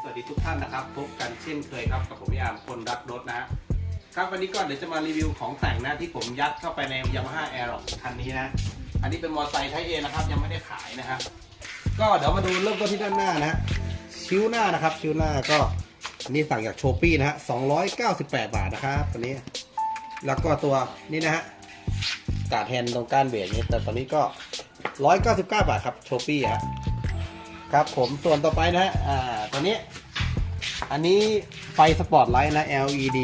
สวัสดีทุกท่านนะครับ พบกันเช่นเคยครับกับผมพี่อามคนรักรถนะครับวันนี้ก็เดี๋ยวจะมารีวิวของแต่งนะที่ผมยัดเข้าไปใน Yamaha Aerox คันนี้นะ อันนี้เป็นมอเตอร์ไซค์ไทยเอนะครับ ยังไม่ได้ขายนะครับ ก็เดี๋ยวมาดูเริ่มต้นที่ด้านหน้านะชิวหน้านะครับชิวหน้าก็อันนี้สั่งจากโชปี้นะฮะ298 บาทนะครับตัวนี้ แล้วก็ตัวนี่นะฮะกาดแฮนด์ตรงก้านเบรกนี่แต่ตอนนี้ก็ 199 บาทครับโชปี้ฮะ ครับผมส่วนต่อไปนะฮะอ่าตัวนี้ อันนี้ไฟสปอตไลท์นะ LED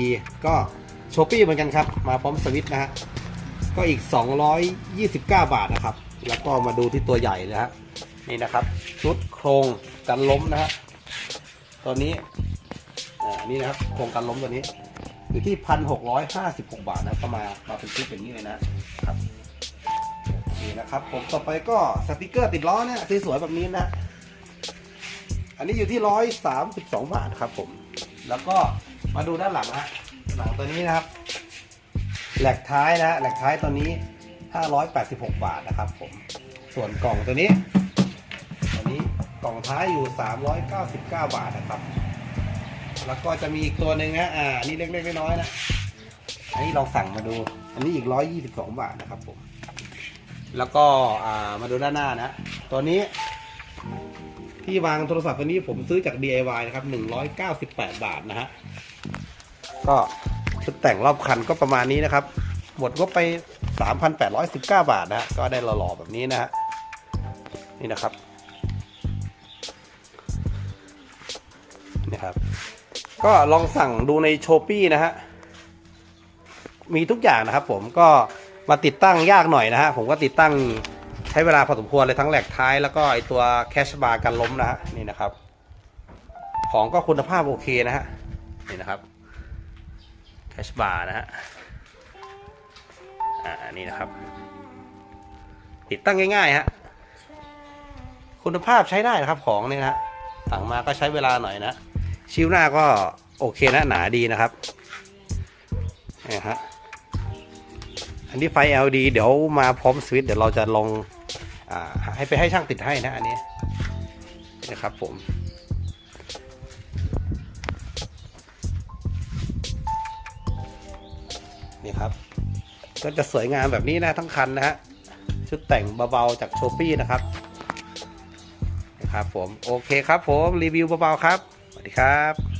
ก็โชปี้เหมือนกันครับ มาพร้อมสวิตช์นะฮะก็อีก 229 บาทนะครับ แล้วก็มาดูที่ตัวใหญ่นะฮะนี่นะครับชุดโครงกันล้มนะฮะตัวนี้อ่านี่นะครับโครงกันล้มตัวนี้อยู่ที่ 1,656 บาทนะก็มามาเป็นชุดอย่างนี้เลยนะครับนี่นะครับผมต่อไปก็สติกเกอร์ติดล้อเนี่ยสวยๆแบบนี้นะ อันนี้อยู่ที่ร้อยสามสิบสองบาทครับผม แล้วก็มาดูด้านหลังฮะหลังตัวนี้นะครับแหลกท้ายนะแหลกท้ายตัวนี้ห้าร้อยแปดสิบหกบาทนะครับผม ส่วนกล่องตัวนี้ตัวนี้กล่องท้ายอยู่สามร้อยเก้าสิบเก้าบาทนะครับ แล้วก็จะมีอีกตัวหนึ่งนะอ่านนี้เล็กๆน้อยๆนะอันนี้ลองสั่งมาดู อันนี้อีกร้อยยี่สิบสองบาทนะครับผม แล้วก็อ่ามาดูด้านหน้านะ ตัวนี้ ที่วางโทรศัพท์ตัวนี้ผมซื้อจาก DIY นะครับ 198 บาทนะฮะ ก็ชุดแต่งรอบคันก็ประมาณนี้นะครับ หมดก็ไป 3,819 บาทนะฮะ ก็ได้หล่อๆแบบนี้นะฮะ นี่นะครับ นี่ครับ ก็ลองสั่งดูในโชปี้นะฮะ มีทุกอย่างนะครับผมก็มาติดตั้งยากหน่อยนะฮะ ผมก็ติดตั้ง ช้เวลาพอสมควรเลยทั้งแหลกท้ายแล้วก็ไอตัวแคชบาร์กันล้มนะฮะนี่นะครับ ของก็คุณภาพโอเคนะฮะนี่นะครับแคชบาร์นะฮะอ่านี่นะครับ ติดตั้งง่ายๆฮะคุณภาพใช้ได้นะครับของนี่นะฮะสั่งมาก็ใช้เวลาหน่อยนะชิวหน้าก็โอเคนะหนาดีนะครับนี่ฮะอันนี้ไฟ LED เดี๋ยวมาพร้อมสวิตช์เดี๋ยวเราจะลอง ให้ไปให้ช่างติดให้นะอันนี้นะครับผมนี่ครับ ก็จะสวยงามแบบนี้นะทั้งคันนะฮะชุดแต่งเบาๆจากโชปี้นะครับนะครับผมโอเคครับผมรีวิวเบาๆครับ สวัสดีครับ